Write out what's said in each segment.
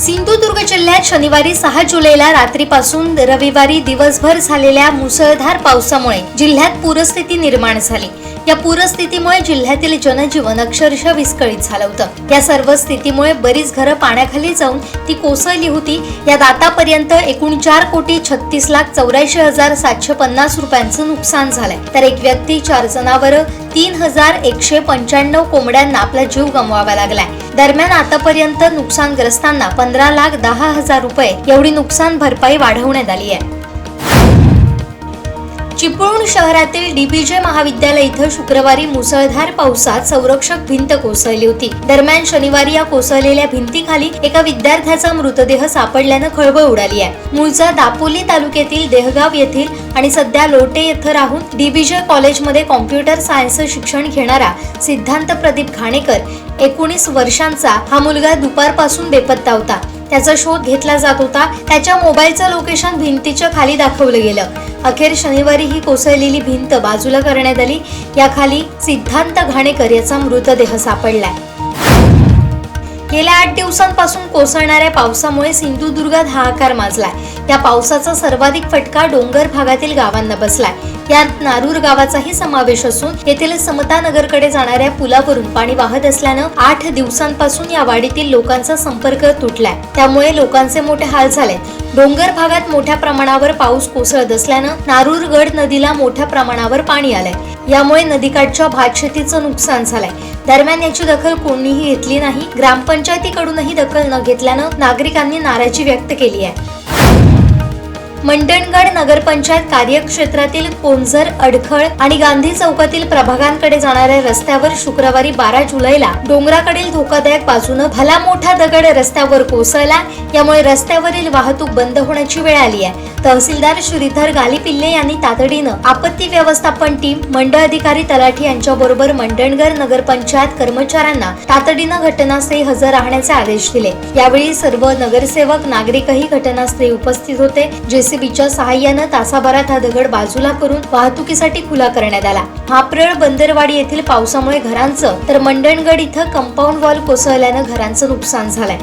सिंधुदुर्ग जिल्ह्यात शनिवारी सहा जुलैला रात्रीपासून रविवारी दिवसभर झालेल्या मुसळधार पावसामुळे जिल्ह्यात पूरस्थिती निर्माण झाली. या पूरस्थितीमुळे जिल्ह्यातील जनजीवन अक्षरशः विस्कळीत झालं होतं. या सर्व स्थितीमुळे बरीच घरं पाण्याखाली जाऊन ती कोसळली होती. या दातापर्यंत एकूण चार कोटी छत्तीस लाख चौऱ्याऐंशी हजार सातशे पन्नास रुपयांचं नुकसान झालंय. तर एक व्यक्ती चार जनावर तीन हजार एकशे पंच्याण्णव कोंबड्यांना आपला जीव गमवावा लागलाय. दरम्यान आतापर्यंत नुकसानग्रस्तांना पंधरा लाख दहा हजार रुपये एवढी नुकसान भरपाई वाढवण्यात आली आहे. चिपळूण शहरातील डीबीजे महाविद्यालय इथं शुक्रवारी मुसळधार पावसात संरक्षक भिंत कोसळली होती. दरम्यान शनिवारी या कोसळलेल्या भिंतीखाली एका विद्यार्थ्याचा मृतदेह सापडल्यानं खळबळ उडाली आहे. मूळचा दापोली तालुक्यातील देहगाव येथील आणि सध्या लोटे येथे राहून डीबीजे कॉलेजमध्ये कॉम्प्युटर सायन्सचं शिक्षण घेणारा सिद्धांत प्रदीप घाणेकर एकोणीस वर्षांचा हा मुलगा दुपारपासून बेपत्ता होता. त्याचा शोध घेतला जात होता. त्याच्या मोबाईलचं लोकेशन भिंतीच्या खाली दाखवलं गेलं. अखेर शनिवारी ही कोसळलेली भिंत बाजूला करण्यात आली. याखाली सिद्धांत घाणेकर याचा मृतदेह सापडलाय. गेल्या आठ दिवसांपासून कोसळणाऱ्या पावसामुळे सिंधुदुर्गात हाहाकार माजलाय. या पावसाचा सर्वाधिक फटका डोंगर भागातील गावांना बसलाय. यात नारूर गावाचाही समावेश असून येथील समता नगरकडे जाणाऱ्या पुलावरून पाणी वाहत असल्यानं आठ दिवसांपासून या वाडीतील लोकांचा संपर्क तुटलाय. त्यामुळे लोकांचे मोठे हाल झाले डोंगर भागात मोठ्या प्रमाणावर पाऊस कोसळत असल्यानं नारूरगड नदीला मोठ्या प्रमाणावर पाणी आलंय. यामुळे नदीकाठच्या भातशेतीचं नुकसान झालंय. दरम्यान याची दखल कोणीही घेतली नाही. ग्रामपंचायतीकडूनही दखल न घेतल्यानं नागरिकांनी नाराजी व्यक्त केली आहे. मंडणगड नगरपंचायत कार्यक्षेत्रातील कोंझर अडखळ आणि गांधी चौकातील प्रभागांकडे जाणाऱ्या रस्त्यावर शुक्रवारी बारा जुलैला डोंगराकडील धोकादायक बाजूनं भला मोठा दगड रस्त्यावर कोसळला. यामुळे रस्त्यावरील वाहतूक बंद होण्याची वेळ आली आहे. तहसीलदार श्रीधर गालिपिल्ले यांनी तातडीनं आपत्ती व्यवस्थापन टीम मंडळ अधिकारी तलाठी यांच्याबरोबर मंडणगड नगरपंचायत कर्मचाऱ्यांना तातडीनं घटनास्थळी हजर राहण्याचे आदेश दिले. यावेळी सर्व नगरसेवक नागरिकही घटनास्थळी उपस्थित होते. जेसीबीच्या सहाय्यानं तासाभरात हा दगड बाजूला करून वाहतुकीसाठी खुला करण्यात आला. हापरळ बंदरवाडी येथील पावसामुळे घरांचं तर मंडणगड इथं कंपाऊंड वॉल कोसळल्यानं घरांचं नुकसान झालंय.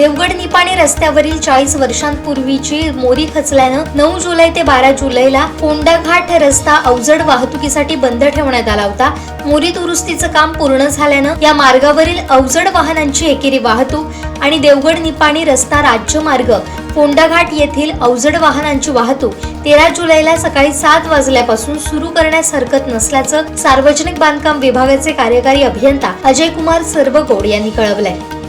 देवगड निपाणी रस्त्यावरील चाळीस वर्षांपूर्वीची मोरी खचल्यानं नऊ जुलै ते बारा जुलैला कोंडाघाट रस्ता अवजड वाहतुकीसाठी बंद ठेवण्यात आला होता. मोरी दुरुस्तीचं काम पूर्ण झाल्यानं या मार्गावरील अवजड वाहनांची एकेरी वाहतूक आणि देवगड निपाणी रस्ता राज्यमार्ग कोंडाघाट येथील अवजड वाहनांची वाहतूक तेरा जुलैला सकाळी सात वाजल्यापासून सुरू करण्यास हरकत नसल्याचं सार्वजनिक बांधकाम विभागाचे कार्यकारी अभियंता अजय कुमार सर्वगोड यांनी कळवलंय.